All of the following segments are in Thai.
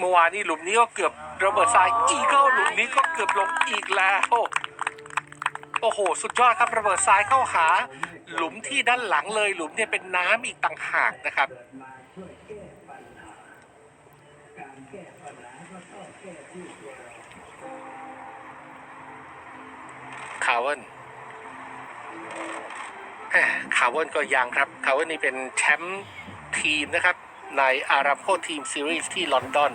เมื่อวานนี้หลุมนี้ก็เกือบระเบิดทรายอีเกิลหลุมนี้ก็เกือบลงอีกแล้ว โอ้โห สุดยอดครับระเบิดทรายเข้าหา หลุมที่ด้านหลังเลย หลุมเนี่ยเป็นน้ำอีกต่างหากนะครับคาร์เวนคาร์เวนก็ยังครับคาร์เวนนี่เป็นแชมป์ทีมนะครับ ในอาราโ o ทีมซีรีส์ที่ลอนดอน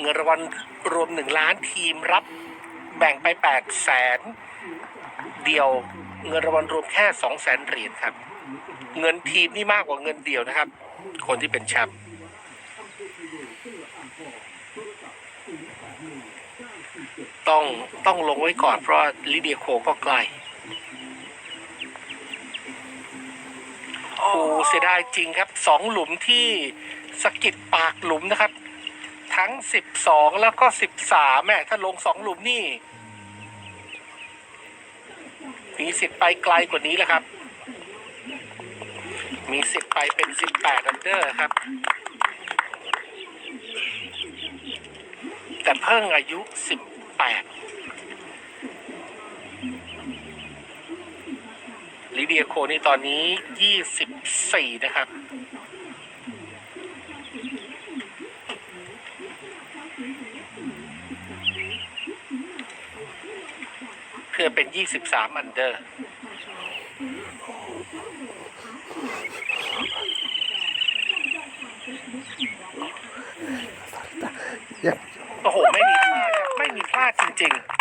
เงินรางวัลรวมหนึ่งล้านทีมรับแบ่งไปแปดแสนเดียว เงินรางวัลรวมแค่สองแสนเหรียญครับ เงินทีมนี่มากกว่าเงินเดียวนะครับ คนที่เป็นแชมป์ต้องต้องลงไว้ก่อนเพราะลิเดียโคก็ใกล้ โอ้เสียดายจริงครับสองหลุมที่สกิดปากหลุมนะครับ ทั้งสิบสองแล้วก็สิบสามแม่ถ้าลงสองหลุมนี่มีสิทธิ์ไปไกลกว่านี้แหละครับ มีสิทธิ์ไปเป็นสิบแปดอันเดอร์ครับ แต่เพิ่งอายุสิบแปด ลิเดียโคนี่ตอนนี้ยี่สิบสี่นะครับ เพื่อเป็นยี่สิบสามอันเดอร์ยัง โอ้โห ไม่มีพลาดครับไม่มีพลาดจริง ๆ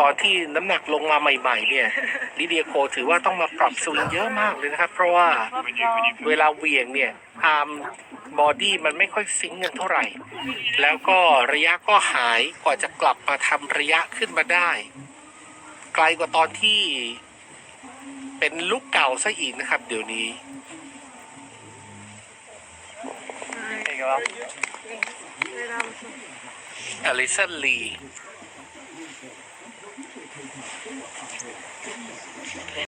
ตอนที่น้ำหนักลงมาใหม่ ๆ เนี่ยลิเดียโคถือว่าต้องมาปรับสวิงเยอะมากเลยนะครับ เพราะว่าเวลาเหวี่ยงเนี่ยอาร์มบอดี้มันไม่ค่อยซิงค์กันเท่าไหร่ แล้วก็ระยะก็หายกว่าจะกลับมาทำระยะขึ้นมาได้ ไกลกว่าตอนที่เป็นลูกเก่าซะอีกนะครับ เดี๋ยวนี้อลิสันลี